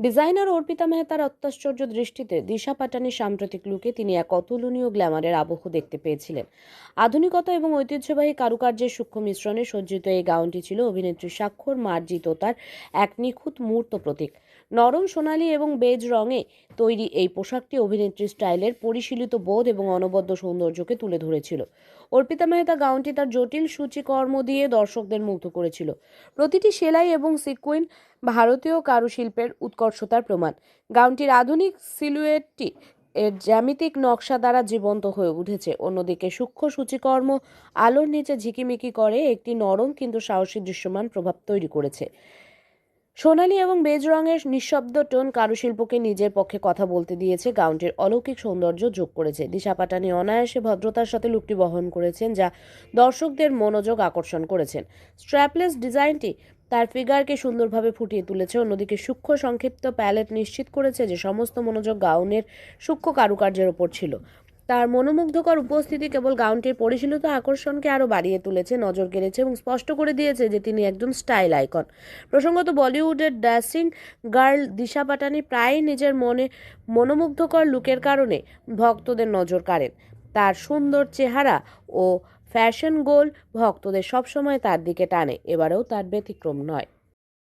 Designer Arpita মেহতার অত্যাশ্চর্য দৃষ্টিতে দিশা পাটানির সাম্প্রতিক লুকে তিনি এক অতুলনীয় গ্ল্যামারের আবহ দেখতে পেয়েছিলেন। আধুনিকতা এবং ঐতিহ্যবাহী কারুকার্যের সূক্ষ্ম মিশ্রণে সজ্জিত এই গাউনটি ছিল অভিনেত্রী স্বাক্ষর মার্জিততার এক নিখুঁত মূর্ত প্রতীক। নরম সোনালী এবং বেজ রঙে তৈরি এই পোশাকটি অভিনেত্রী স্টাইলের পরিশীলিত বোধ এবং অনবদ্য সৌন্দর্যকে তুলে ধরেছিল। অর্পিতা মেহতা গাউনটি তার জটিল সূচিকর্ম দিয়ে দর্শকদের মুগ্ধ করেছিল। প্রতিটি সেলাই এবং সিকুইন ভারতীয় কারুশিল্পের উৎকর্ষতার প্রমাণ। গাউনটির আধুনিক সিলুয়েটটি এর জ্যামিতিক নকশা দ্বারা জীবন্ত হয়ে উঠেছে। অন্যদিকে সূক্ষ্ম সূচিকর্ম আলোর নিচে ঝিকিমিকি করে একটি নরম কিন্তু সাহসী দৃশ্যমান প্রভাব তৈরি করেছে। সোনালী এবং বেজ রঙের নিঃশব্দ টোন কারুশিল্পকে নিজের পক্ষে কথা বলতে দিয়েছে গাউনটির অলৌকিক সৌন্দর্য যোগ করেছে। দিশা পাটানি অনায়াসে ভদ্রতার সাথে লুকটি বহন করেছেন, যা দর্শকদের মনোযোগ আকর্ষণ করেছেন। স্ট্র্যাপলেস ডিজাইনটি তার ফিগারকে সুন্দরভাবে ফুটিয়ে তুলেছে, অন্যদিকে সূক্ষ্ম সংক্ষিপ্ত প্যালেট নিশ্চিত করেছে যে সমস্ত মনোযোগ গাউনের সূক্ষ্ম কারুকার্যের ওপর ছিল। তার মনোমুগ্ধকর উপস্থিতি কেবল গাউনটির পরিশীলিত আকর্ষণকে আরও বাড়িয়ে তুলেছে, নজর কেড়েছে এবং স্পষ্ট করে দিয়েছে যে তিনি একজন স্টাইল আইকন। প্রসঙ্গত বলিউডের ড্যাসিং গার্ল দিশা পাটানি প্রায়ই নিজের মনে মনোমুগ্ধকর লুকের কারণে ভক্তদের নজর কাড়েন। তার সুন্দর চেহারা ও ফ্যাশন গোল ভক্তদের সবসময় তার দিকে টানে, এবারেও তার ব্যতিক্রম নয়।